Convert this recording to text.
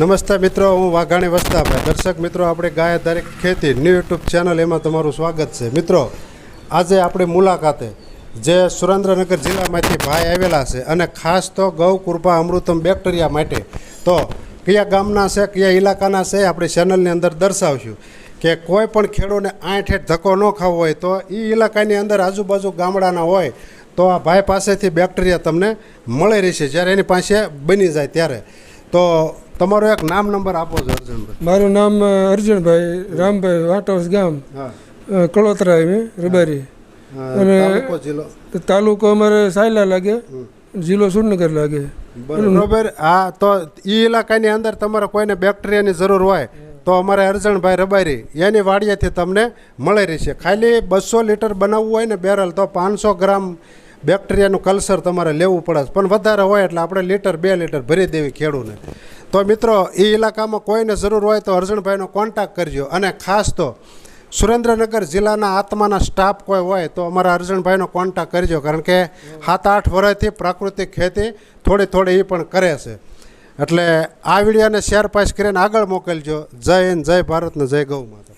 નમસ્તે મિત્રો, હું વાઘાણી વસ્તાભાઈ. દર્શક મિત્રો, આપણે ગાય દરેક ખેતી ન્યૂ યુટ્યુબ ચેનલ એમાં તમારું સ્વાગત છે. મિત્રો, આજે આપણે મુલાકાતે જે સુરેન્દ્રનગર જિલ્લામાંથી ભાઈ આવેલા છે અને ખાસ તો ગૌ કૃપા અમૃતમ બેક્ટેરિયા માટે. તો કયા ગામના છે, કયા ઇલાકાના છે આપણે ચેનલની અંદર દર્શાવશું કે કોઈ પણ ખેડૂને આઠ હેઠ ધક્કો ન ખાવો હોય તો એ ઇલાકાની અંદર આજુબાજુ ગામડાના હોય તો આ ભાઈ પાસેથી બેક્ટેરિયા તમને મળી રહેશે. જ્યારે એની પાસે બની જાય ત્યારે. તો તમારો એક નામ નંબર આપો છો અર્જુનભાઈ. મારું નામ અર્જુનભાઈ રામભાઈ વાટોસ ગામ કળોતરા અમે રબારી. અને- તાલુકો અમારે સાયલા લાગે જિલ્લો સુરનગર લાગે. બરોબર. હા તો એ ઇલાકાની અંદર તમારે કોઈને બેક્ટેરિયાની જરૂર હોય તો અમારે અરજણભાઈ રબારી એની વાડિયાથી તમને મળી રહેશે. ખાલી બસો લીટર બનાવવું હોય ને બેરલ તો પાંચસો ગ્રામ બેક્ટેરિયાનું કલ્ચર તમારે લેવું પડે પણ વધારે હોય એટલે આપણે લીટર બે લીટર ભરી દેવી ખેડૂને. તો મિત્રો, એ ઇલાકામાં કોઈને જરૂર હોય તો અર્જુનભાઈનો કોન્ટેક્ટ કરજો. અને ખાસ તો સુરેન્દ્રનગર જિલ્લાના આત્માના સ્ટાફ કોઈ હોય તો અમારા અર્જુનભાઈનો કોન્ટેક્ટ કરજો, કારણ કે સાત, આઠ વર્ષથી પ્રાકૃતિક ખેતી થોડી થોડી એ પણ કરે છે. એટલે આ વિડીયોને શેર પાસ કરીને આગળ મોકલજો. જય હિન્દ, જય ભારતને જય ગૌ માતા.